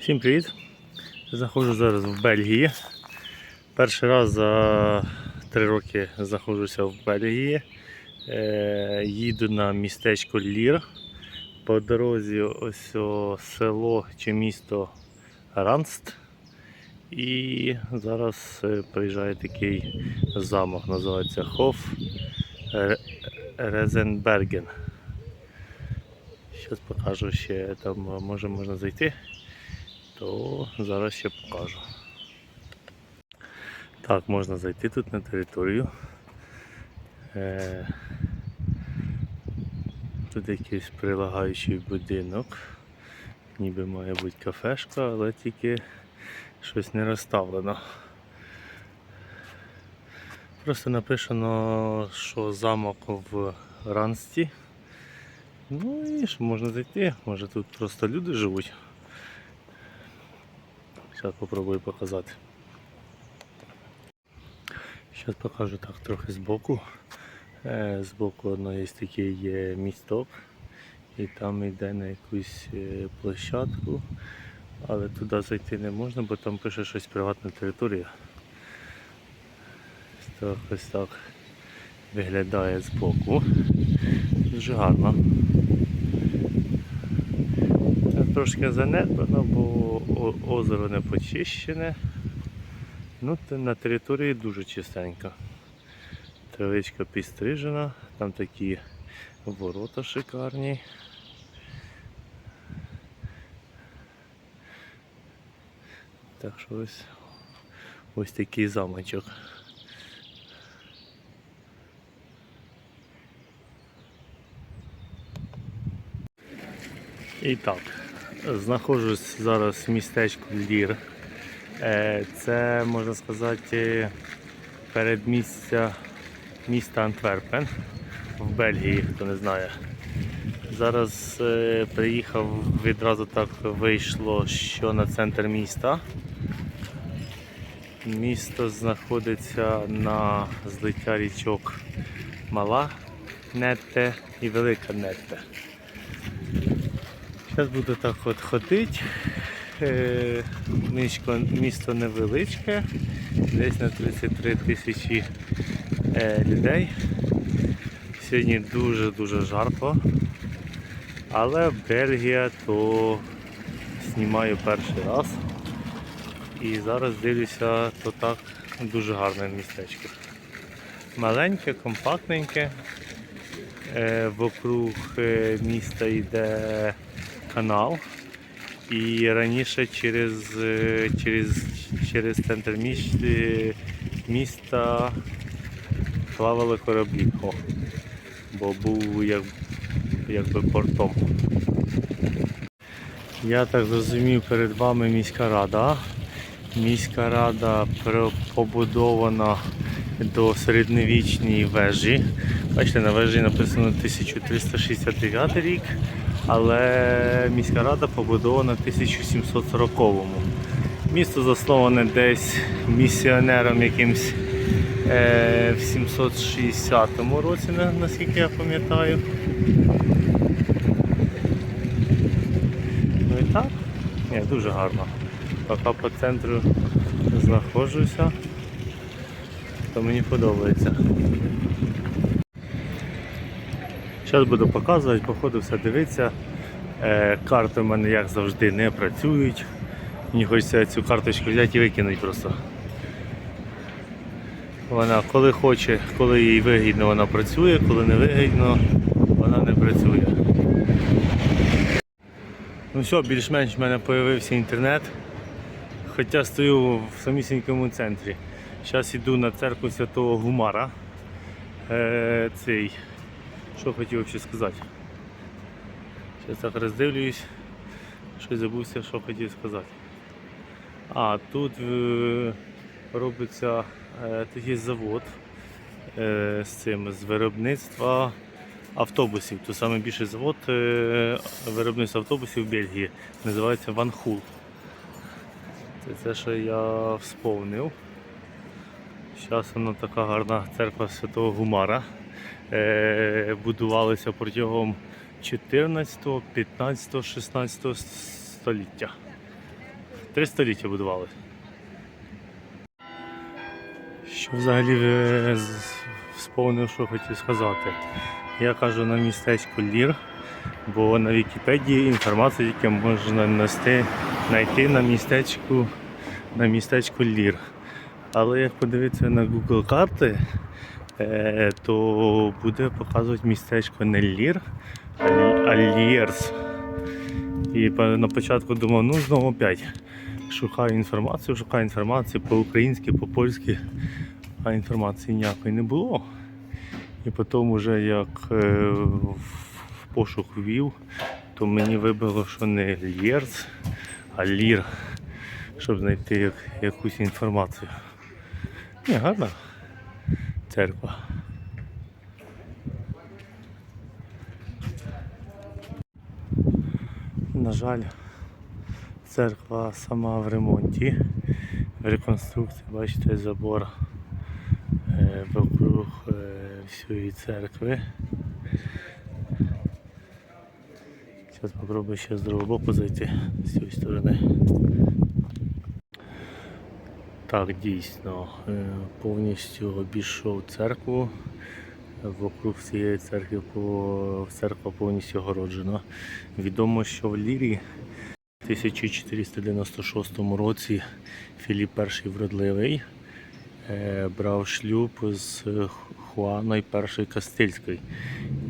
Всім привіт! Знаходжу зараз в Бельгії. Перший раз за три роки знаходжуся в Бельгії. Е, їду на містечко Лір. По дорозі ось о, село чи місто Ранст. І зараз е, приїжджає такий замок, називається Хоф Резенберген. Зараз покажу ще там може можна зайти, то зараз ще покажу. Так, можна зайти тут на територію. Е, тут якийсь прилагаючий будинок. Ніби має бути кафешка, але тільки щось не розставлено. Просто написано, що замок в Рансті. Ну і що можна зайти, може тут просто люди живуть. Зараз попробую показати. Зараз покажу так трохи збоку. Е, Збоку одно є такий місток. І там йде на якусь е, площадку. Але туди зайти не можна, бо там пише щось приватна територія. Ось так виглядає збоку. Дуже гарно. Трошки занедбано, бо озеро не почищене. Ну, на території дуже чистенько. Травичка підстрижена, там такі ворота шикарні. Так що ось, ось такий замочок. І так, знаходжусь зараз в містечку Лір. Е, Це, можна сказати, передмістя міста Антверпен в Бельгії, хто не знає. Зараз е, приїхав, відразу так вийшло, що на центр міста. Місто знаходиться на злиття річок Мала Нетте і Велика Нетте. Зараз буду так от ходити. Е, Місто, невеличке, десь на 33 тисячі е, людей. Сьогодні дуже-дуже жарко. Але Бельгія то знімаю перший раз. І зараз дивлюся, то так дуже гарне містечко. Маленьке, компактненьке. Е, Вокруг міста йде канал. І раніше через, е, через, через центр е, міста плавали кораблі. О, бо був як, якби портом. Я так зрозумів, перед вами міська рада. Міська рада побудована до середньовічній вежі. Бачите, на вежі написано 1369 рік, але міська рада побудована в 1740-му. Місто засноване десь місіонером якимсь е, в 760 році, наскільки я пам'ятаю. Ну і так, ні, дуже гарно. Поки по центру знаходжуся, то мені подобається. Зараз буду показувати, походу все дивитися. Е, карти в мене, як завжди, не працюють. Мені хочеться цю карточку взяти і викинути просто. Вона коли хоче, коли їй вигідно, вона працює, коли не вигідно, вона не працює. Ну все, більш-менш в мене з'явився інтернет. Хоча стою в самісінькому центрі. Зараз йду на церкву Святого Гумара. Е, цей. Що хотів ще сказати? Зараз так роздивлююсь. Щось забувся, що хотів сказати. А, тут е, робиться е, такий завод е, з цим з виробництва автобусів. Тут найбільший завод е, виробництва автобусів в Бельгії. Називається Ван Хул. Це те, що я вспомнив. Зараз воно така гарна церква Святого Гумара. Е, будувалися протягом 14, 15, 16 століття. Три століття будували. Що взагалі е, сповнив, що хотів сказати. Я кажу на містечку Лір, бо на Вікіпедії інформацію тільки можна нести, знайти на містечку, на містечку Лір. Але як подивитися на Google карти, то буде показувати містечко не Лір, а Лєрс. І на початку думав, ну знову опять. Шукаю інформацію, шукаю інформацію по-українськи, по-польськи, а інформації ніякої не було. І потім, вже як е, в пошук ввів, то мені вибило, що не Лєрц, а Лір, щоб знайти якусь інформацію. Ні, гарна церква. На жаль, церква сама в ремонті, в реконструкції, бачите, забор е, вокруг е, всієї церкви. Зараз спробую ще з другого боку зайти з цієї сторони. Так, дійсно, е, повністю обійшов церкву. Вокруг цієї церкви церква повністю огороджена. Відомо, що в Лірі в 1496 році Філіп І Вродливий е, брав шлюб з Хуаною І Кастильською.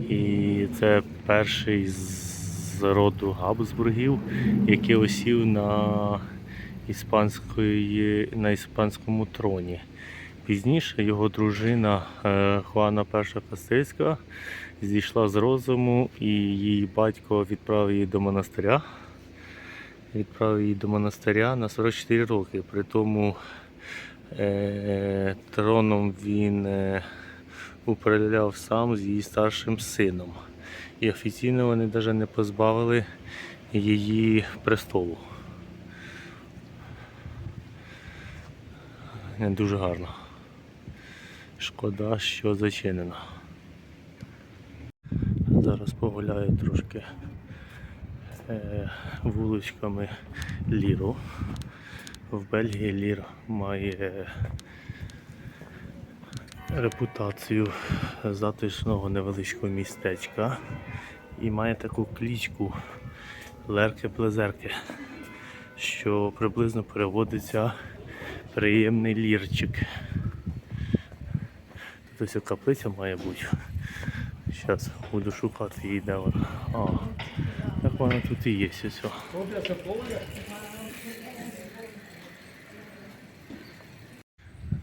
І це перший з роду Габсбургів, який осів на, іспанської, на іспанському троні. Пізніше його дружина е, Хуана І Кастильська зійшла з розуму і її батько відправив її до монастиря. Відправив її до монастиря на 44 роки. При тому е, троном він е, управляв сам з її старшим сином. І офіційно вони навіть не позбавили її престолу. Не дуже гарно. Шкода, що зачинено. Зараз погуляю трошки е, вуличками Ліру. В Бельгії Лір має репутацію затишного невеличкого містечка і має таку клічку Лерки-Плезерки, що приблизно переводиться приємний лірчик. Тут ось каплиця має бути. Зараз буду шукати її, де вона. А, так вона тут і є ось.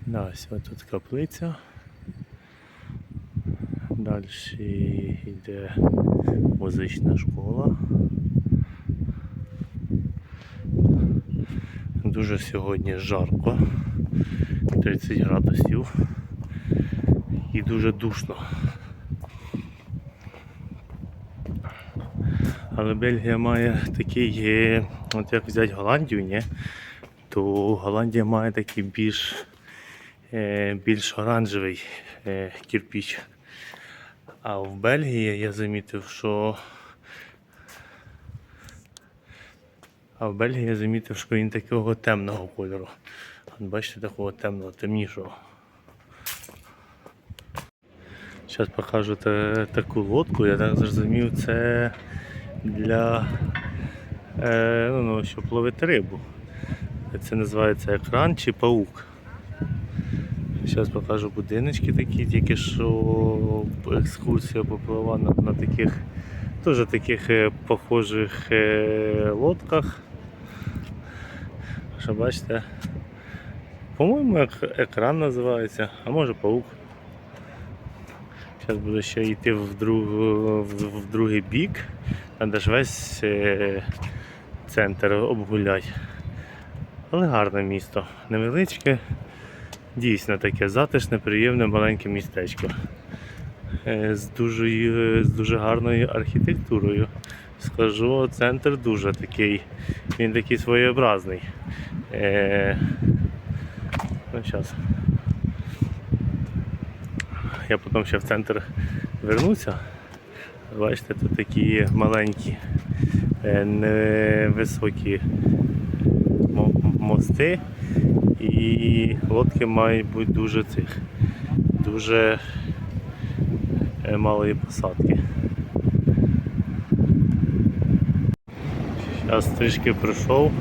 Да, ось тут каплиця. Далі йде музична школа. Дуже сьогодні жарко, 30 градусів і дуже душно. Але Бельгія має такий, от як взяти Голландію, ні? то Голландія має такий більш, е, більш оранжевий е, кирпіч. А в Бельгії я замітив, що А в Бельгії я замітив, що він такого темного кольору. Бачите, такого темного, темнішого. Зараз покажу та, таку лодку, я так зрозумів, це для е, ну, ну, щоб ловити рибу. Це називається екран чи паук. Зараз покажу будиночки такі, тільки що екскурсія поплила на, на таких теж таких е, похожих е, лодках. Що бачите? По-моєму, ек- екран називається, а може паук. Зараз буду ще йти в, друг, в, в другий бік, треба ж весь е, центр обгуляти. Але гарне місто. Невеличке, дійсно таке затишне, приємне маленьке містечко. Е, З дуже, з дуже гарною архітектурою. Скажу, центр дуже такий, він такий своєобразний. Е, ну, зараз. Я потім ще в центр вернуся. Бачите, тут такі маленькі, е, невисокі мости і лодки мають бути дуже цих, дуже е, малої посадки. Зараз трішки пройшов.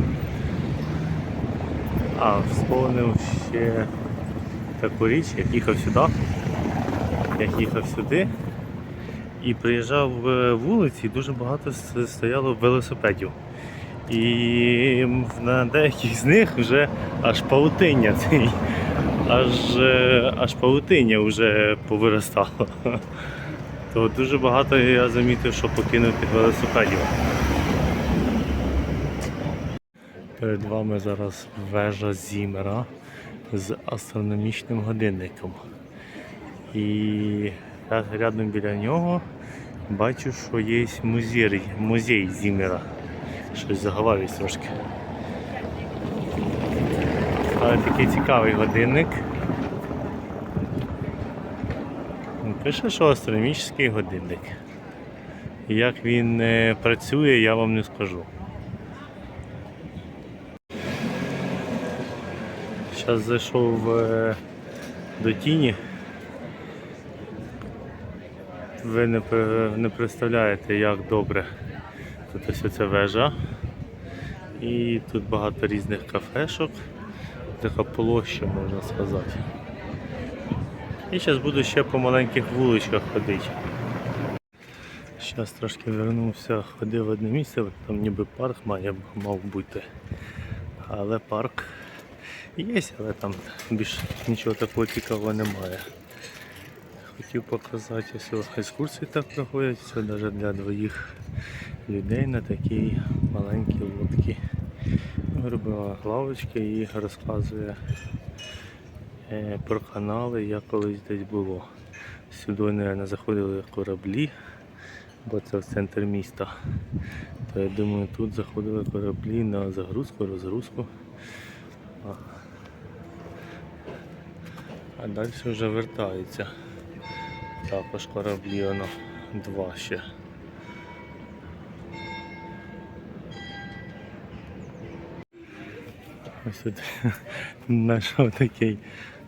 А, вспомнив ще таку річ, як їхав сюди. Як їхав сюди і приїжджав в вулиці, дуже багато стояло велосипедів. І на деяких з них вже аж паутиння цей, аж, е, аж паутиння вже повиростало. То дуже багато я замітив, що покинутих велосипедів. Перед вами зараз вежа Зімера з астрономічним годинником. І ря- рядом біля нього бачу, що є музей, музей Зімера. Щось заговорююсь трошки. Але такий цікавий годинник. Пише, що астрономічний годинник. Як він е, працює, я вам не скажу. Зараз зайшов е, до тіні. Ви не, не представляєте, як добре тут ось оця вежа. І тут багато різних кафешок. Така площа, можна сказати. І зараз буду ще по маленьких вуличках ходити. Зараз трошки вернувся, ходив в одне місце, там ніби парк має, мав бути. Але парк є, але там більш нічого такого цікавого немає. Хотів показати ось екскурсії так проходять, це навіть для двоїх людей на такій маленькій лодці. Робила лавочки і розказує е, про канали, як колись десь було. Сюди, мабуть, заходили кораблі, бо це в центр міста. То я думаю, тут заходили кораблі на загрузку, розгрузку. А, далі вже вертаються. Також кораблі воно два ще. Ось тут знайшов такий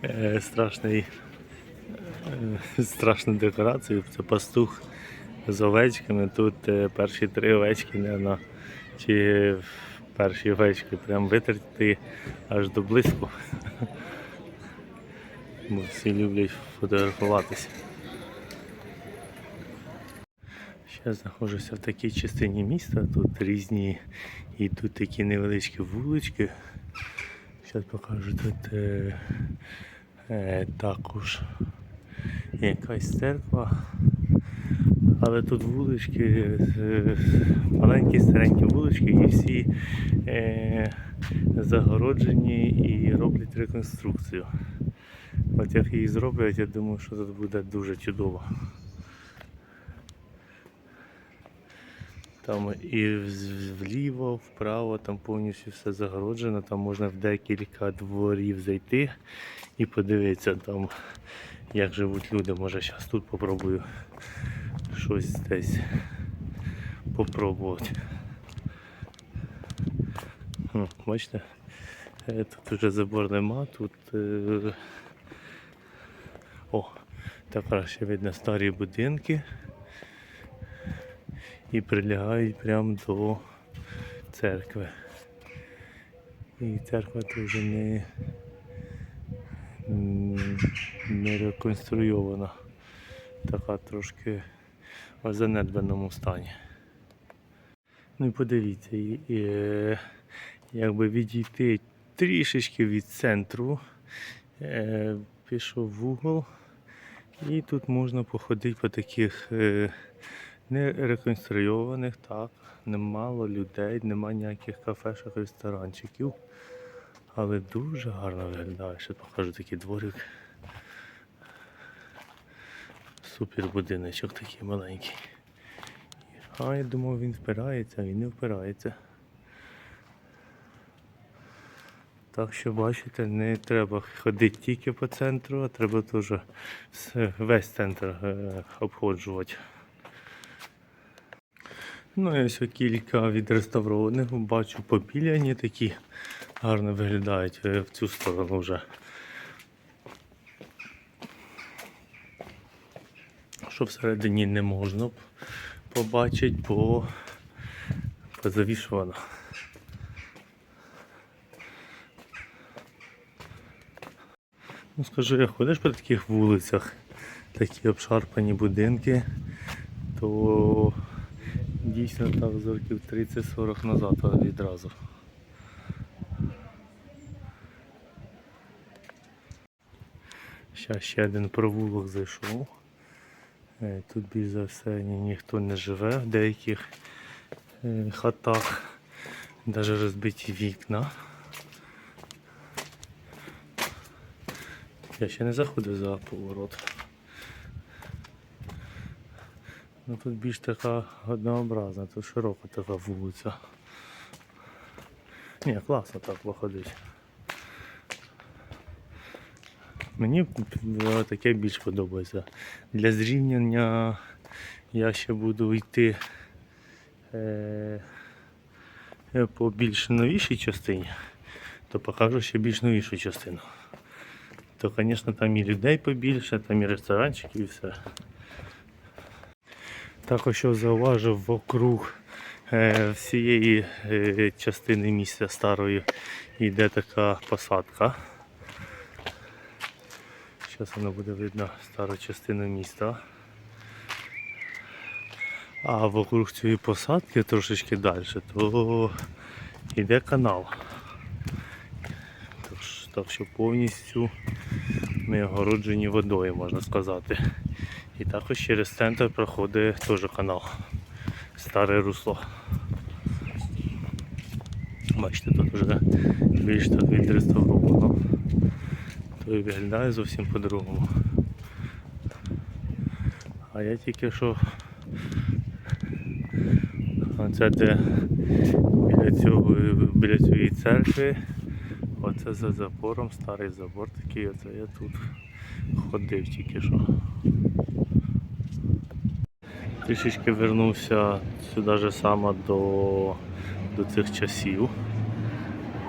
е, страшний, е, страшну декорацію. Це пастух з овечками. Тут е, перші три овечки, не чи перші овечки прям витерти аж до блиску. Бо всі люблять фотографуватися. Ще знаходжуся в такій частині міста. Тут різні йдуть такі невеличкі вулички. Зараз покажу тут е, е, також якась церква. Але тут вулички, е, маленькі старенькі вулички і всі е, загороджені і роблять реконструкцію. От як її зроблять, я думаю, що тут буде дуже чудово. Там і вліво, вправо, там повністю все загороджено, там можна в декілька дворів зайти і подивитися там, як живуть люди. Може зараз тут попробую щось десь попробувати. Бачите? Е, Тут вже забор нема, тут е, о, тепер ще видно старі будинки і прилягають прямо до церкви. І церква вже не, не реконструйована. Така трошки в занедбаному стані. Ну і подивіться, і, і, е, якби відійти трішечки від центру, е, пішов в угол, і тут можна походити по таких е, не реконструйованих, так, немало людей, нема ніяких кафешок, ресторанчиків. Але дуже гарно виглядає. Ще покажу такий дворик. Супер будиночок такий маленький. А я думав він впирається, він не впирається. Так що бачите, не треба ходити тільки по центру, а треба теж весь центр е, обходжувати. Ну і ось кілька відреставрованих. Бачу попіляні такі гарно виглядають е, в цю сторону вже. Що всередині не можна побачити, бо позавішувано. Ну, скажу, як ходиш по таких вулицях, такі обшарпані будинки, то дійсно так з років 30-40 назад відразу. Зараз ще один провулок зайшов. Е, Тут більш за все ні- ніхто не живе в деяких е, хатах, навіть розбиті вікна. Я ще не заходив за поворот. Ну тут більш така однообразна, тут широка така вулиця. Ні, класно так походить. Мені таке більш подобається. Для зрівняння я ще буду йти е, е, по більш новішій частині, то покажу ще більш новішу частину. То, звісно, там і людей побільше, там і ресторанчики, і все. Також що зауважив вокруг е, всієї е, частини місця старої йде така посадка. Зараз воно буде видно стару частину міста. А вокруг цієї посадки трошечки далі, то йде канал. Так що повністю ми огороджені водою, можна сказати. І також через центр проходить теж канал. Старе русло. Бачите, тут вже більш так відреставровано. То і виглядає зовсім по-другому. А я тільки що оце де біля цього біля цієї церкви. Оце за забором, старий забор такий, оце я тут ходив тільки що. Трішечки вернувся сюди же саме до, до цих часів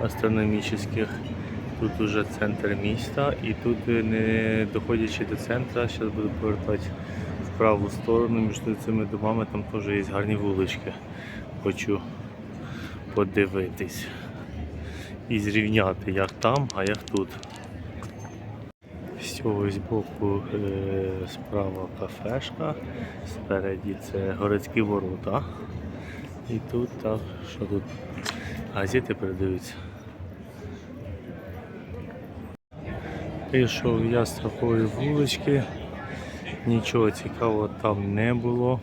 астрономічних. Тут уже центр міста і тут е, не доходячи до центру, зараз буду повертати в праву сторону між цими домами, там теж є гарні вулички. Хочу подивитись і зрівняти як там, а як тут. З цього з боку е, справа кафешка, спереді це городські ворота. І тут так, що тут газети передаються. Пішов я з такої вулички, нічого цікавого там не було.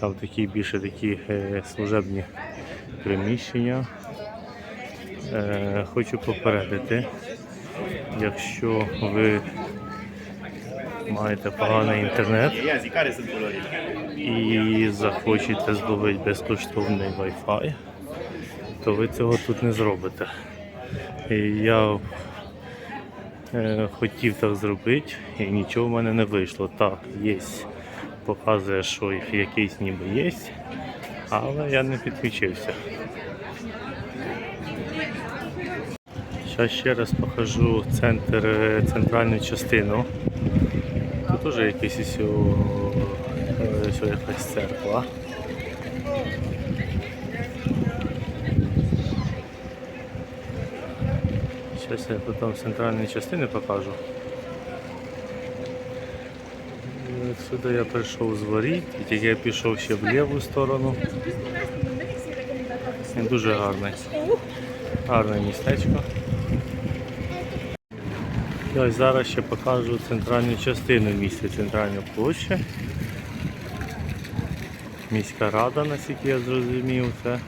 Там такі більше такі е, служебні приміщення. Е, хочу попередити, якщо ви маєте поганий інтернет і захочете зловити безкоштовний Wi-Fi, то ви цього тут не зробите. І я е, хотів так зробити і нічого в мене не вийшло. Так, є, показує, що якийсь ніби є, але я не підключився. Зараз ще раз покажу центр, центральну частину. Тут теж якийсь ось якась церква. Зараз я потім центральні частини покажу. Сюди я прийшов з воріт, і тільки я пішов ще в ліву сторону. Він дуже гарний. Гарне містечко. І ось зараз ще покажу центральну частину міста, центральну площу. Міська рада, наскільки я зрозумів, це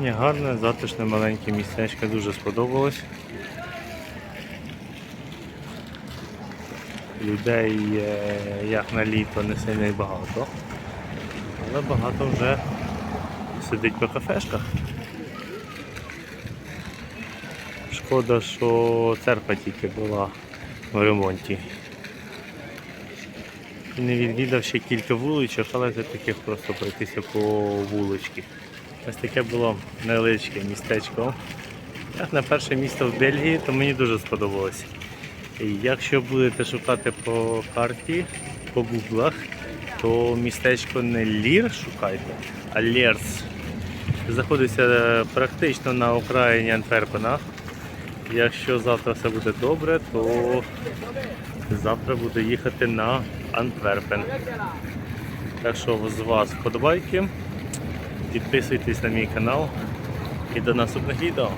Ні, гарне, затишне, маленьке містечко, дуже сподобалось. Людей, е, як на літо, не сильно багато, але багато вже сидить по кафешках. Шкода, що церква тільки була в ремонті. не відвідав ще кілька вуличок, але це таких просто пройтися по вуличці. Ось таке було невеличке містечко. Як на перше місто в Бельгії, то мені дуже сподобалось. Якщо будете шукати по карті, по гуглах, то містечко не Лір шукайте, а Лєрс. Знаходиться практично на окраїні Антверпена. Якщо завтра все буде добре, то завтра буду їхати на Антверпен. Так що з вас вподобайки, підписуйтесь на мій канал і до наступних відео.